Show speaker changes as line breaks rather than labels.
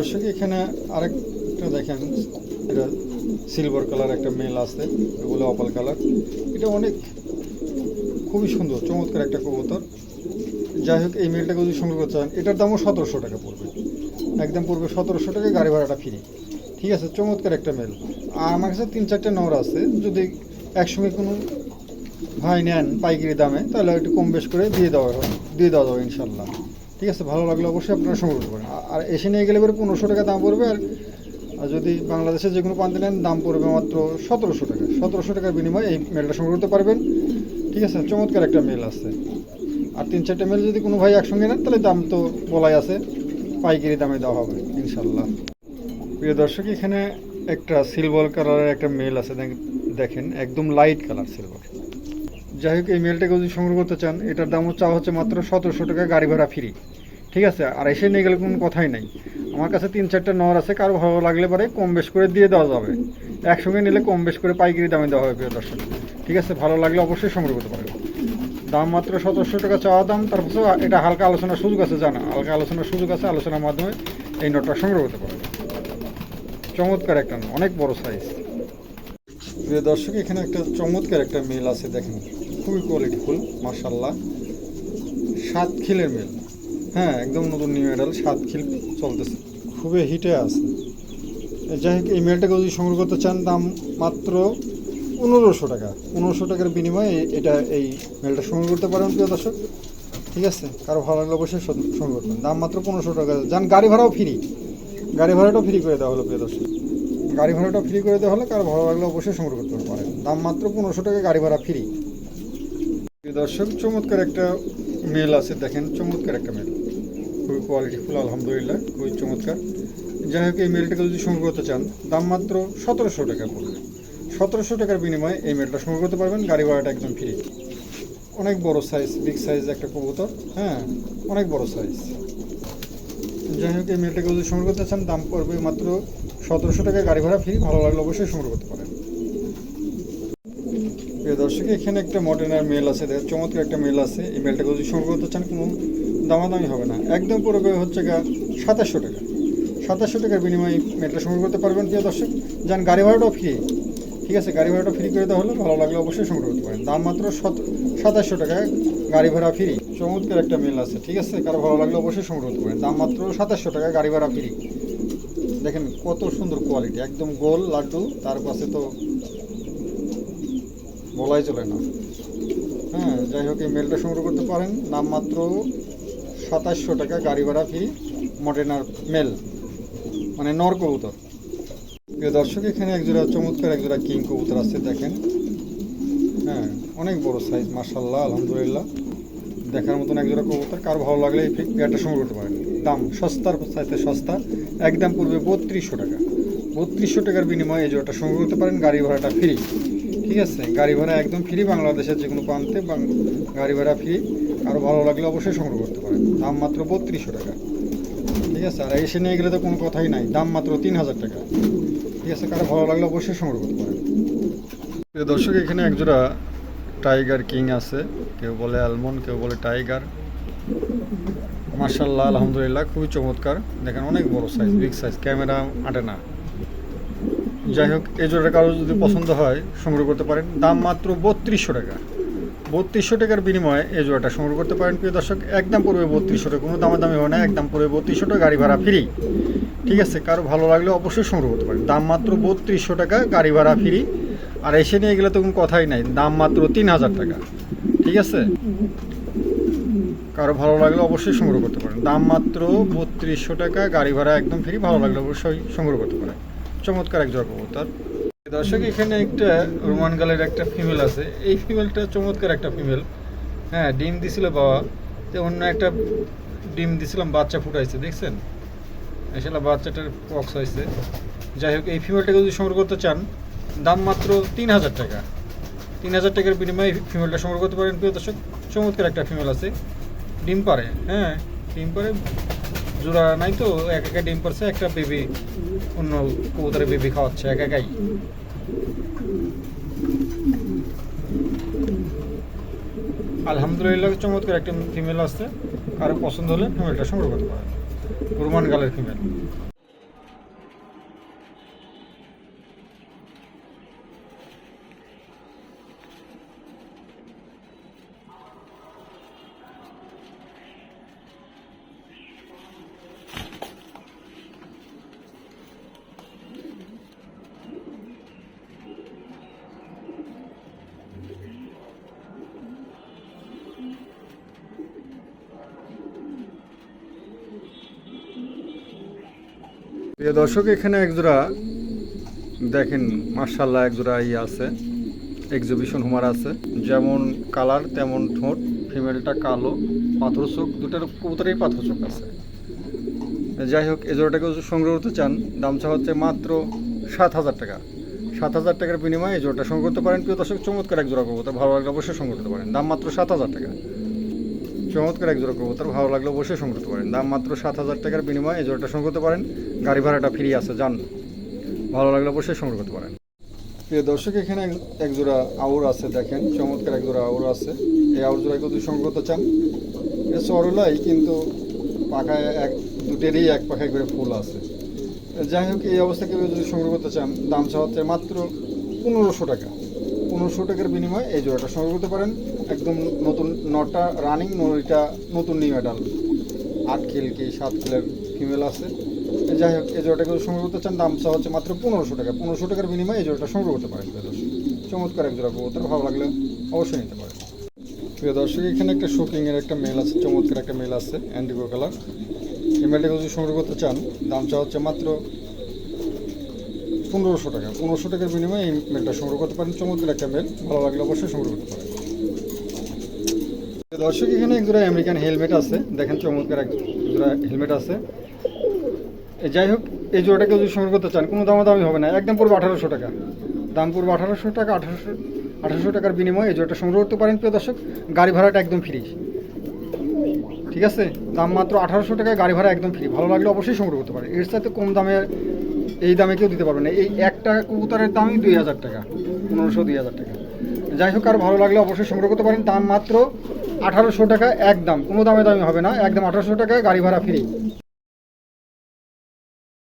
দর্শক, এখানে আরেকটা দেখেন। এটা সিলভার কালার একটা মেল আছে, এগুলো অপাল কালার এটা অনেক খুবই সুন্দর, চমৎকার একটা কবুতর। যাই হোক, এই মেলটাকে যদি সংগ্রহ করতে চান, এটার দামও সতেরোশো টাকা পড়বে। একদম পড়বে সতেরোশো টাকা, গাড়ি ভাড়াটা ফ্রি ঠিক আছে, চমৎকার একটা মেল আর আমার কাছে তিন চারটে নর আছে, যদি একসঙ্গে কোনো ভাই নেন পাইকারি দামে, তাহলে একটু কম বেশ করে দিয়ে দেওয়া দিয়ে দেওয়া যাবে ইনশাল্লাহ। ঠিক আছে, ভালো লাগলে অবশ্যই আপনারা সংগ্রহ আ- আর এসে নিয়ে গেলে পরে পনেরোশো টাকা দাম পড়বে আর আর যদি বাংলাদেশে যে কোনো প্রান্তে নেন, দাম পড়বে মাত্র সতেরোশো টাকা। সতেরোশো টাকার বিনিময়ে এই মেলটা সংগ্রহ করতে পারবেন। ঠিক আছে, চমৎকার একটা মেল আছে আর তিন চারটে মেল যদি কোনো ভাই একসঙ্গে নেন, তাহলে দাম তো বলাই আছে। পাইকারি দামে দেওয়া হবে ইনশাল্লাহ প্রিয় দর্শক, এখানে একটা সিলভার কালারের একটা মেল আছে, দেখ- দেখেন, একদম লাইট কালার সিলভার যাই হোক, এই মেলটাকে যদি সংগ্রহ করতে চান, এটার দামও চাওয়া হচ্ছে মাত্র সতেরোশো টাকা, গাড়ি ভাড়া ফ্রি ঠিক আছে, আর এসে নিয়ে গেলে কোনো কথাই নাই। আমার কাছে তিন চারটা নর আছে, কারও ভালো লাগলে পরে কম বেশ করে দিয়ে দেওয়া যাবে। একসঙ্গে নিলে কম বেশ করে পাইকারি দামে দেওয়া হবে, প্রিয় দর্শক। ঠিক আছে, ভালো লাগলে অবশ্যই সংগ্রহ করতে পারবেন দাম মাত্র সতেরোশো টাকা চাওয়া দাম তারপর এটা হালকা আলোচনার সুযোগ আছে, জানা, হালকা আলোচনার সুযোগ আছে, আলোচনার মাধ্যমে এই নোটটা সংগ্রহ করতে পারবে। চমৎকার একটা অনেক বড় সাইজ প্রিয় দর্শক, এখানে একটা চমৎকার একটা মেল আছে, দেখেন। খুবই কোয়ালিটিফুল মার্শাল্লাহ সাত খিলের মেল। হ্যাঁ একদম নতুন নিউ মেডাল সাত খিল চলতেছে। খুবই হিটে আছে। যাই হোক, এই মেলটাকে যদি সংগ্রহ করতে চান, দাম মাত্র পনেরোশো টাকা। পনেরোশো টাকার বিনিময়ে এটা এই মেলটা সংগ্রহ করতে পারেন, প্রিয় দর্শক। ঠিক আছে? কারও ভালো লাগলে অবশ্যই সংগ্রহ করবেন। দাম মাত্র পনেরোশো টাকা। যান, গাড়ি ভাড়াও ফ্রি গাড়ি ভাড়াটাও ফ্রি করে দেওয়া হলো, প্রিয় দর্শক। গাড়ি ভাড়াটা ফ্রি করে দেওয়া হলে কারও ভালো লাগলে অবশ্যই সংগ্রহ করতে পারেন। দাম মাত্র পনেরোশো টাকা, গাড়ি ভাড়া ফ্রি প্রিয় দর্শক, চমৎকার একটা মেল আছে, দেখেন, চমৎকার একটা মেল খুবই কোয়ালিটিফুল আলহামদুলিল্লাহ, খুবই চমৎকার। যাই হোক, এই মেলটাকে যদি সংগ্রহ করতে চান, দাম মাত্র সতেরোশো টাকা পড়বে। সতেরোশো টাকার বিনিময়ে এই মেলটা সংগ্রহ করতে পারবেন, গাড়ি ভাড়াটা একদম ফ্রি অনেক বড় সাইজ বিগ সাইজ একটা কবুতর হ্যাঁ অনেক বড় সাইজ যাই হোক, এই মেলটাকে যদি সংগ্রহ করতে চান, দাম পড়বে মাত্র সতেরোশো টাকা গাড়ি ভাড়া ফ্রি ভালো লাগলে অবশ্যই সংগ্রহ করতে পারেন। প্রিয় দর্শক, এখানে একটা মডার্নার মেল আছে চমৎকার একটা মেল আছে। এই মেলটাকে যদি সংগ্রহ করতে চান, কোনো দামাদামি হবে না। একদম পড়বে হচ্ছে গা সাতাশশো টাকা। সাতাশশো টাকার বিনিময়ে মেলটা সংগ্রহ করতে পারবেন, প্রিয় দর্শক। যান গাড়ি ভাড়াটাও ফ্রি ঠিক আছে, গাড়ি ভাড়াটা ফ্রি করে দেওয়া হলে ভালো লাগলে অবশ্যই সংগ্রহ করতে পারেন। দাম মাত্র সত সাতাশশো টাকা, গাড়ি ভাড়া ফ্রি চমৎকার একটা মেল আছে, ঠিক আছে? কারও ভালো লাগলে অবশ্যই সংগ্রহ করতে পারেন। দাম মাত্র সাতাশশো টাকা, গাড়ি ভাড়া ফ্রি দেখেন কত সুন্দর কোয়ালিটি একদম গোল লাড্ডু, তার পাশে তো বলাই চলে না। হ্যাঁ যাই হোক, এই মেলটা সংগ্রহ করতে পারেন। নাম মাত্র সাতাশশো টাকা গাড়ি ভাড়া ফি মডেনার মেল মানে নর কবুতর। প্রিয় দর্শক, এখানে একজোড়া চমৎকার একজোড়া কিং কবুতর আছে, দেখেন। হ্যাঁ অনেক বড় সাইজ মার্শাল্লাহ আলহামদুলিল্লাহ। দেখার মতন একজোড়া কবুতর, কার ভালো লাগলে এই পেয়ারটা সংগ্রহ করতে পারেন। দাম সস্তার চাইতে সস্তা, একদম পড়বে বত্রিশশো টাকা। বত্রিশশো টাকার বিনিময়ে এই জোড়াটা সংগ্রহ করতে পারেন, গাড়ি ভাড়াটা ফ্রি ঠিক আছে, গাড়ি ভাড়া একদম ফ্রি বাংলাদেশের যে কোনো প্রান্তে গাড়ি ভাড়া ফ্রি আরও ভালো লাগলে অবশ্যই সংগ্রহ করতে পারেন। দাম মাত্র বত্রিশশো টাকা। ঠিক আছে, আর এসে নিয়ে গেলে তো কোনো কথাই নাই, দাম মাত্র তিন হাজার টাকা। ঠিক আছে, কারও ভালো লাগলে অবশ্যই সংগ্রহ করতে পারেন। দর্শক, এখানে একজোড়া টাইগার কিং আছে। কেউ বলে অ্যালমন্ড, কেউ বলে টাইগার। মার্শাল্লাহ আলহামদুলিল্লাহ, খুবই চমৎকার। দেখেন, অনেক বড় সাইজ বিগ সাইজ ক্যামেরা আটে না। যাই হোক এই জোড়াটা কারও যদি পছন্দ হয় সংগ্রহ করতে পারেন। দাম মাত্র বত্রিশশো টাকা। বত্রিশশো টাকার বিনিময়ে এই জোড়াটা সংগ্রহ করতে পারেন প্রিয় দর্শক। একদম পড়বে বত্রিশশো টাকা কোনো দামে দামাদামি হয় না একদম পড়বে বত্রিশশো টাকা গাড়ি ভাড়া ফ্রি। ঠিক আছে কারও ভালো লাগলে অবশ্যই সংগ্রহ করতে পারেন। দাম মাত্র বত্রিশশো টাকা গাড়ি ভাড়া ফ্রি। আর এসে নিয়ে গেলে তো কোনো কথাই নাই। দাম মাত্র তিন হাজার টাকা। ঠিক আছে? কারও ভালো লাগলে অবশ্যই সংগ্রহ করতে পারেন। দাম মাত্র বত্রিশশো টাকা গাড়ি ভাড়া একদম ফ্রি। ভালো লাগলে অবশ্যই সংগ্রহ করতে পারেন। চমৎকার এক জোড়া কবুতর দর্শক, এখানে একটা রোমান গালের একটা ফিমেল আছে। এই ফিমেলটা চমৎকার একটা ফিমেল হ্যাঁ ডিম দিছিল বাবা। তো অন্য একটা ডিম দিছিলাম, বাচ্চা ফুটাইছে, দেখছেন? আসলে বাচ্চাটার পক্স হয়েছে যাই হোক, এই ফিমেলটাকে যদি সংগ্রহ করতে চান, দাম মাত্র তিন হাজার টাকা। তিন হাজার টাকার বিনিময়ে ফিমেলটা সংগ্রহ করতে পারেন। প্রিয় দর্শক, চমৎকার একটা ফিমেল আছে। ডিম পারে হ্যাঁ ডিম পারে। জোড়া নাই তো, এক একা ডিম পারছে একটা বেবি, অন্য কবুতরের বেবি খাওয়াচ্ছে, এক একাই। আলহামদুলিল্লাহ, চমৎকার একটা ফিমেল আসছে। কারও পছন্দ হলে ফিমেলটা সংগ্রহ করতে পারেন। রোমান গালের ফিমেল প্রিয় দর্শক, এখানে একজোড়া দেখেন মার্শাল্লাহ একজোড়া ইয়ে আছে এক্সিবিশন হুমার আছে। যেমন কালার, তেমন ঠোঁট ফিমেলটা কালো, পাথর চোখ, দুটার কবুতরেই পাথর চোখ আছে। যাই হোক, এ জোড়াটাকে সংগ্রহ করতে চান দামটা হচ্ছে মাত্র সাত হাজার টাকা। সাত হাজার টাকার বিনিময়ে এই জোড়াটা সংগ্রহ করতে পারেন। প্রিয় দর্শক, চমৎকার এক জোড়া কবুতর, ভালো লাগলে অবশ্যই সংগ্রহ করতে পারেন। দাম মাত্র সাত হাজার টাকা। চমৎকার এক জোড়া কবুতর, ভালো লাগলে অবশ্যই সংগ্রহ করতে পারেন। দাম মাত্র সাত হাজার টাকার বিনিময়ে এই জোড়াটা সংগ্রহ করতে পারেন। গাড়ি ভাড়াটা ফ্রি আছে যান ভালো লাগলে অবশ্যই সংগ্রহ করতে পারেন। প্রিয় দর্শক, এখানে এক- জোড়া আউর আছে, দেখেন। চমৎকার এক জোড়া আউর আছে। এই আউর জোড়াকে যদি সংগ্রহ করতে চান? এটা সরলাই কিন্তু পাখায় এক দুটেরই এক পাখায় করে ফুল আছে। যাই হোক, এই অবস্থা কেউ যদি সংগ্রহ করতে চান, দাম চা হচ্ছে মাত্র পনেরোশো টাকা। পনেরোশো টাকার বিনিময়ে এই জোড়াটা সংগ্রহ করতে পারেন। একদম নতুন নটা রানিং নটা নতুন নিউ মেডাল আট খেল কি সাত খেলের ফিমেল আছে। যাই হোক, এই জোড়াটাকে সংগ্রহ করতে চান, দাম চা হচ্ছে মাত্র পনেরোশো টাকা। পনেরোশো টাকার বিনিময়ে এই জোড়াটা সংগ্রহ করতে পারেন প্রিয় দর্শক। চমৎকার এক জোড়া কবুতর, ভালো লাগলে অবশ্যই নিতে পারেন। প্রিয় দর্শক, এখানে একটা শোকিং এর একটা মেল আছে, চমৎকার একটা মেল আছে অ্যান্ডিগো কালার এই মেলটাকে যদি সংগ্রহ করতে চান, দাম চা হচ্ছে মাত্র পনেরোশো টাকা। পনেরোশো টাকার বিনিময়ে এই মেলটা সংগ্রহ করতে পারেন। চমৎকার একটা মেল ভালো লাগলে অবশ্যই সংগ্রহ করতে পারেন। দর্শক, এখানে এক জোড়া আমেরিকান হেলমেট আছে। দেখেন চমৎকার এক জোড়া হেলমেট আছে। যাই হোক, এই জোড়াটাকে যদি সংগ্রহ করতে চান, কোনো দামা দামি হবে না। একদম পড়বে আঠারোশো টাকা। দাম পড়বে আঠারোশো টাকা, আঠারোশো আঠারোশো টাকার বিনিময়ে এই জোড়াটা সংগ্রহ করতে পারেন। প্রিয় দর্শক, গাড়ি ভাড়াটা একদম ফ্রি ঠিক আছে? দাম মাত্র আঠারোশো টাকায় গাড়ি ভাড়া একদম ফ্রি ভালো লাগলে অবশ্যই সংগ্রহ করতে পারে এর সাথে কম দামে এই দামে কেউ দিতে পারবে না। এই একটা কবুতরের দামই দুই হাজার টাকা, পনেরোশো, দুই হাজার টাকা। যাই হোক, আর ভালো লাগলে অবশ্যই সংগ্রহ করতে পারেন। দাম মাত্র আঠারোশো টাকা, একদম। কোনো দামে দামি হবে না, একদম আঠারোশো টাকা গাড়ি ভাড়া ফ্রি।